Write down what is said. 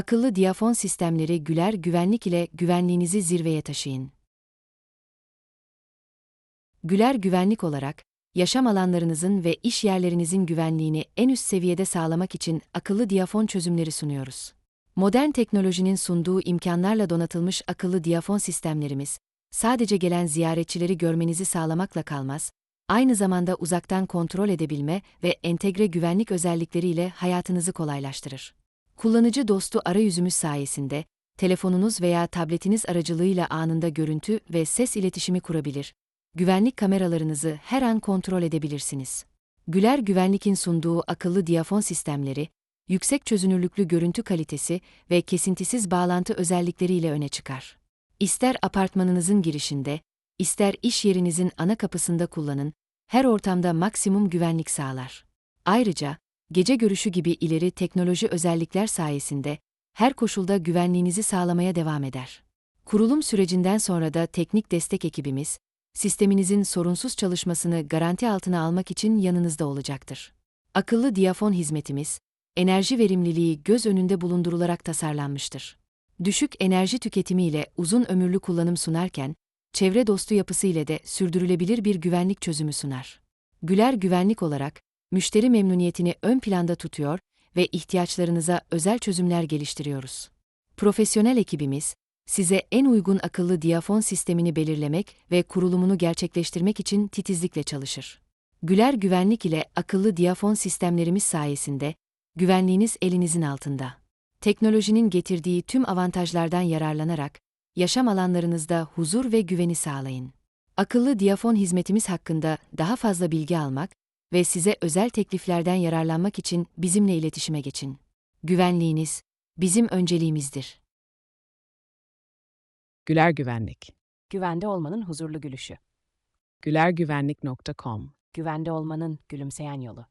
Akıllı diyafon sistemleri Güler Güvenlik ile güvenliğinizi zirveye taşıyın. Güler Güvenlik olarak, yaşam alanlarınızın ve iş yerlerinizin güvenliğini en üst seviyede sağlamak için akıllı diyafon çözümleri sunuyoruz. Modern teknolojinin sunduğu imkanlarla donatılmış akıllı diyafon sistemlerimiz, sadece gelen ziyaretçileri görmenizi sağlamakla kalmaz, aynı zamanda uzaktan kontrol edebilme ve entegre güvenlik özellikleriyle hayatınızı kolaylaştırır. Kullanıcı dostu arayüzümüz sayesinde, telefonunuz veya tabletiniz aracılığıyla anında görüntü ve ses iletişimi kurabilir. Güvenlik kameralarınızı her an kontrol edebilirsiniz. Güler Güvenlik'in sunduğu akıllı diyafon sistemleri, yüksek çözünürlüklü görüntü kalitesi ve kesintisiz bağlantı özellikleriyle öne çıkar. İster apartmanınızın girişinde, ister iş yerinizin ana kapısında kullanın, her ortamda maksimum güvenlik sağlar. Ayrıca, gece görüşü gibi ileri teknoloji özellikler sayesinde her koşulda güvenliğinizi sağlamaya devam eder. Kurulum sürecinden sonra da teknik destek ekibimiz, sisteminizin sorunsuz çalışmasını garanti altına almak için yanınızda olacaktır. Akıllı diyafon hizmetimiz, enerji verimliliği göz önünde bulundurularak tasarlanmıştır. Düşük enerji tüketimi ile uzun ömürlü kullanım sunarken, çevre dostu yapısı ile de sürdürülebilir bir güvenlik çözümü sunar. Güler Güvenlik olarak, müşteri memnuniyetini ön planda tutuyor ve ihtiyaçlarınıza özel çözümler geliştiriyoruz. Profesyonel ekibimiz, size en uygun akıllı diyafon sistemini belirlemek ve kurulumunu gerçekleştirmek için titizlikle çalışır. Güler Güvenlik ile akıllı diyafon sistemlerimiz sayesinde, güvenliğiniz elinizin altında. Teknolojinin getirdiği tüm avantajlardan yararlanarak, yaşam alanlarınızda huzur ve güveni sağlayın. Akıllı diyafon hizmetimiz hakkında daha fazla bilgi almak ve size özel tekliflerden yararlanmak için bizimle iletişime geçin. Güvenliğiniz bizim önceliğimizdir. Güler Güvenlik. Güvende olmanın huzurlu gülüşü. gülergüvenlik.com Güvende olmanın gülümseyen yolu.